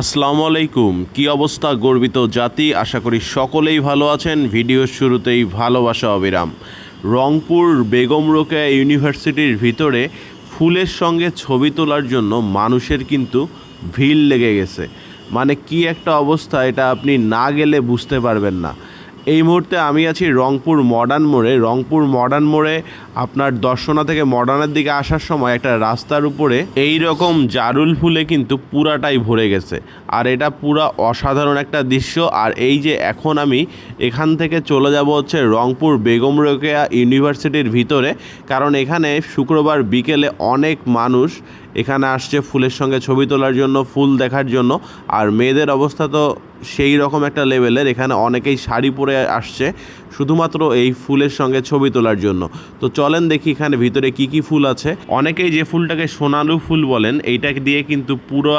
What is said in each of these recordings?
আসসালামু আলাইকুম। কি অবস্থা, গর্বিত জাতি? আশা করি সকলেই ভালো আছেন। ভিডিওর শুরুতেই ভালোবাসা অবিরাম। রংপুর বেগম রোকেয়া ইউনিভার্সিটির ভিতরে ফুলের সঙ্গে ছবি তোলার জন্য মানুষের কিন্তু ভিড় লেগে গেছে। মানে কি একটা অবস্থা, এটা আপনি না গেলে বুঝতে পারবেন না। এই মুহূর্তে আমি আছি রংপুর মডার্ন মোড়ে। রংপুর মডার্ন মোড়ে আপনার দর্শনা থেকে মডার্নের দিকে আসার সময় একটা রাস্তার উপরে এই রকম জারুল ফুলে কিন্তু পুরাটাই ভরে গেছে। আর এটা পুরা অসাধারণ একটা দৃশ্য। আর এই যে এখন আমি এখান থেকে চলে যাব হচ্ছে রংপুর বেগম রোকেয়া ইউনিভার্সিটির ভিতরে। কারণ এখানে শুক্রবার বিকেলে অনেক মানুষ এখানে আসছে ফুলের সঙ্গে ছবি তোলার জন্য, ফুল দেখার জন্য। আর মেয়েদের অবস্থা তো সেই রকম একটা লেভেলের। এখানে অনেকেই শাড়ি পরে আসছে, শুধুমাত্র এই ফুলের সঙ্গে ছবি তোলার জন্য। তো চলেন দেখি এখানে ভিতরে কি কি ফুল আছে। অনেকেই যে ফুলটাকে সোনালু ফুল বলেন এইটাকে দিয়ে কিন্তু পুরো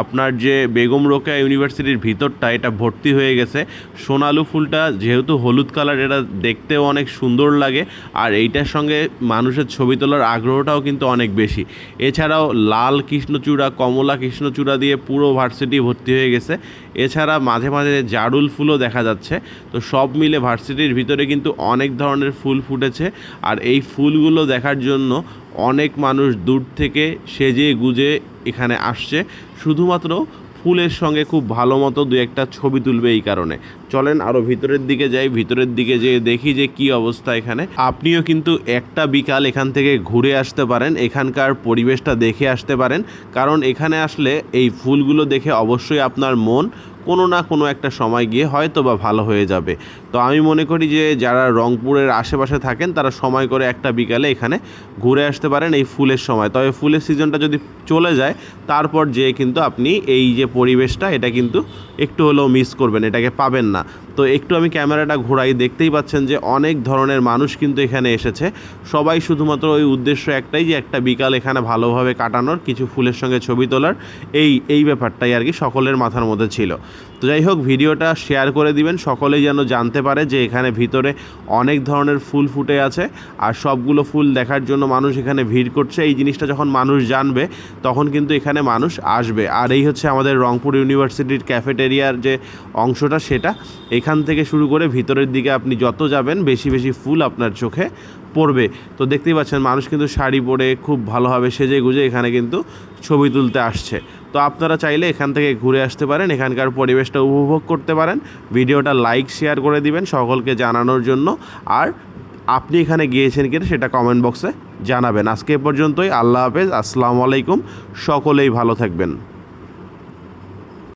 আপনার যে বেগম রোকেয়া ইউনিভার্সিটির ভিতরটা, এটা ভর্তি হয়ে গেছে। সোনালু ফুলটা যেহেতু হলুদ কালার, এটা দেখতেও অনেক সুন্দর লাগে। আর এইটার সঙ্গে মানুষের ছবি তোলার আগ্রহটাও কিন্তু অনেক বেশি। এছাড়াও লাল কৃষ্ণচূড়া, কমলা কৃষ্ণচূড়া দিয়ে পুরো ভার্সিটি ভর্তি হয়ে গেছে। এছাড়া মাঝে মাঝে জারুল ফুলও দেখা যাচ্ছে। তো সব মিলে ভার্সিটির ভিতরে কিন্তু অনেক ধরনের ফুল ফুটেছে। আর এই ফুলগুলো দেখার জন্য অনেক মানুষ দূর থেকে সেজে গুজে এখানে আসছে। শুধুমাত্র ফুলের সঙ্গে খুব ভালো মতো দু একটা ছবি তুলবে এই কারণে। চলেন আরও ভিতরের দিকে যাই, ভিতরের দিকে যেয়ে দেখি যে কি অবস্থা এখানে। আপনিও কিন্তু একটা বিকাল এখান থেকে ঘুরে আসতে পারেন, এখানকার পরিবেশটা দেখে আসতে পারেন। কারণ এখানে আসলে এই ফুলগুলো দেখে অবশ্যই আপনার মন কোনো না কোনো একটা সময় গিয়ে হয়তো বা ভালো হয়ে যাবে। তো আমি মনে করি যে যারা রংপুরের আশেপাশে থাকেন, তারা সময় করে একটা বিকালে এখানে ঘুরে আসতে পারেন এই ফুলের সময়। তবে ফুলের সিজনটা যদি চলে যায়, তারপর যেয়ে কিন্তু আপনি এই যে পরিবেশটা, এটা কিন্তু একটু হলেও মিস করবেন, এটাকে পাবেন না। তো একটু আমি ক্যামেরাটা ঘোরাই, দেখতেই পাচ্ছেন যে অনেক ধরনের মানুষ কিন্তু এখানে এসেছে। সবাই শুধুমাত্র ওই উদ্দেশ্য একটাই যে একটা বিকাল এখানে ভালোভাবে কাটানোর, কিছু ফুলের সঙ্গে ছবি তোলার। এই এই ব্যাপারটাই আর কি সকলের মাথার মধ্যে ছিল। তো যাই হোক, ভিডিওটা শেয়ার করে দিবেন, সকলেই যেন জানতে পারে যে এখানে ভিতরে অনেক ধরনের ফুল ফুটে আছে আর সবগুলো ফুল দেখার জন্য মানুষ এখানে ভিড় করছে। এই জিনিসটা যখন মানুষ জানবে, তখন কিন্তু এখানে মানুষ আসবে। আর এই হচ্ছে আমাদের রংপুর ইউনিভার্সিটির ক্যাফেটেরিয়ার যে অংশটা, সেটা এখান থেকে শুরু করে ভিতরের দিকে আপনি যত যাবেন, বেশি বেশি ফুল আপনার চোখে পড়বে। তো দেখতেই পাচ্ছেন, মানুষ কিন্তু শাড়ি পরে খুব ভালোভাবে সেজে গুজে এখানে কিন্তু ছবি তুলতে আসছে। তো আপনারা চাইলে এখান থেকে ঘুরে আসতে পারেন, এখানকার পরিবেশটা উপভোগ করতে পারেন। ভিডিওটা লাইক, শেয়ার করে দিবেন সকলকে জানানোর জন্য। আর আপনি এখানে গিয়েছেন কিনা সেটা কমেন্ট বক্সে জানাবেন। আজকে এ পর্যন্তই, আল্লাহ হাফেজ, আসসালামু আলাইকুম, সকলেই ভালো থাকবেন।